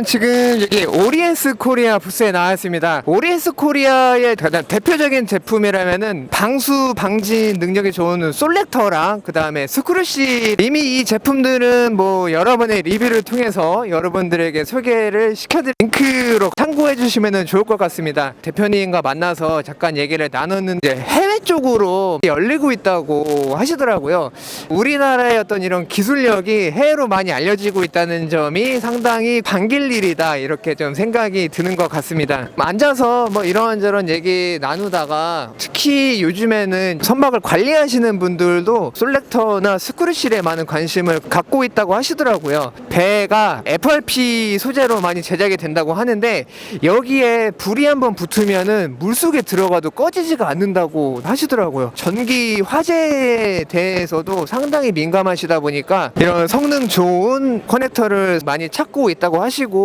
저는 지금 여기 오리엔스 코리아 부스에 나왔습니다. 오리엔스 코리아의 가장 대표적인 제품이라면은 방수 방지 능력이 좋은 솔렉터랑 그 다음에 스크루시 이미 이 제품들은 뭐 여러 번의 리뷰를 통해서 여러분들에게 소개를 시켜드린 링크로 참고해 주시면 좋을 것 같습니다. 대표님과 만나서 잠깐 얘기를 나눴는데 해외 쪽으로 열리고 있다고 하시더라고요. 우리나라의 어떤 이런 기술력이 해외로 많이 알려지고 있다는 점이 상당히 반길 일이다 이렇게 좀 생각이 드는 것 같습니다. 앉아서 뭐 이런저런 얘기 나누다가 특히 요즘에는 선박을 관리하시는 분들도 솔렉터나 스크루실에 많은 관심을 갖고 있다고 하시더라고요. 배가 FRP 소재로 많이 제작이 된다고 하는데 여기에 불이 한번 붙으면은 물속에 들어가도 꺼지지가 않는다고 하시더라고요. 전기 화재에 대해서도 상당히 민감하시다 보니까 이런 성능 좋은 커넥터를 많이 찾고 있다고 하시고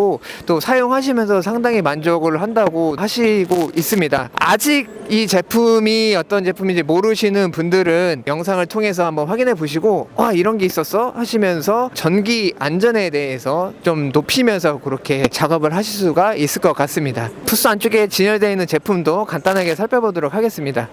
또 사용하시면서 상당히 만족을 한다고 하시고 있습니다. 아직 이 제품이 어떤 제품인지 모르시는 분들은 영상을 통해서 한번 확인해 보시고 와 이런 게 있었어 하시면서 전기 안전에 대해서 좀 높이면서 그렇게 작업을 하실 수가 있을 것 같습니다. 부스 안쪽에 진열되어 있는 제품도 간단하게 살펴보도록 하겠습니다.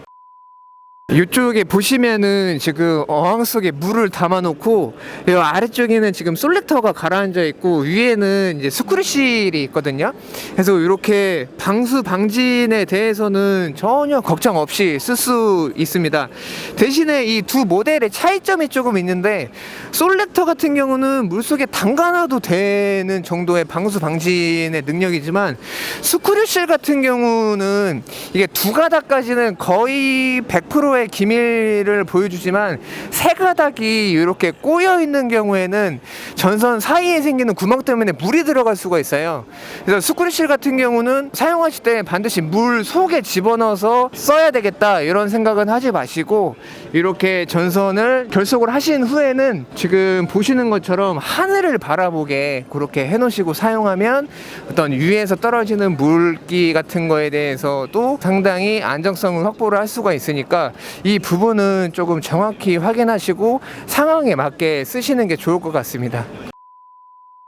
이쪽에 보시면은 지금 어항 속에 물을 담아놓고 이 아래쪽에는 지금 솔렉터가 가라앉아 있고 위에는 이제 스크루실이 있거든요. 그래서 이렇게 방수 방진에 대해서는 전혀 걱정 없이 쓸 수 있습니다. 대신에 이 두 모델의 차이점이 조금 있는데 솔렉터 같은 경우는 물 속에 담가놔도 되는 정도의 방수 방진의 능력이지만 스크루실 같은 경우는 이게 두 가닥까지는 거의 100%의 기밀을 보여주지만 세 가닥이 이렇게 꼬여 있는 경우에는 전선 사이에 생기는 구멍 때문에 물이 들어갈 수가 있어요. 그래서 스크루실 같은 경우는 사용하실 때 반드시 물 속에 집어넣어서 써야 되겠다 이런 생각은 하지 마시고 이렇게 전선을 결속을 하신 후에는 지금 보시는 것처럼 하늘을 바라보게 그렇게 해놓으시고 사용하면 어떤 위에서 떨어지는 물기 같은 거에 대해서도 상당히 안정성을 확보를 할 수가 있으니까 이 부분은 조금 정확히 확인하시고 상황에 맞게 쓰시는 게 좋을 것 같습니다.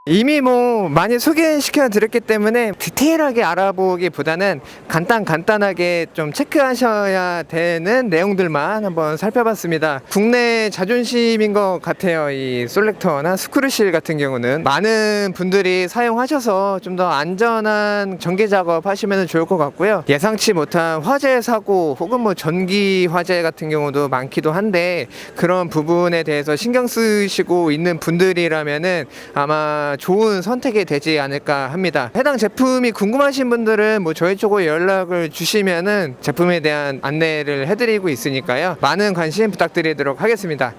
이미 뭐 많이 소개시켜 드렸기 때문에 디테일하게 알아보기보다는 간단 간단하게 좀 체크하셔야 되는 내용들만 한번 살펴봤습니다. 국내 자존심인 것 같아요. 이 솔렉터나 스크루실 같은 경우는 많은 분들이 사용하셔서 좀 더 안전한 전기 작업 하시면 좋을 것 같고요. 예상치 못한 화재 사고 혹은 뭐 전기 화재 같은 경우도 많기도 한데 그런 부분에 대해서 신경 쓰시고 있는 분들이라면은 좋은 선택이 되지 않을까 합니다. 해당 제품이 궁금하신 분들은 뭐 저희 쪽으로 연락을 주시면은 제품에 대한 안내를 해드리고 있으니까요. 많은 관심 부탁드리도록 하겠습니다.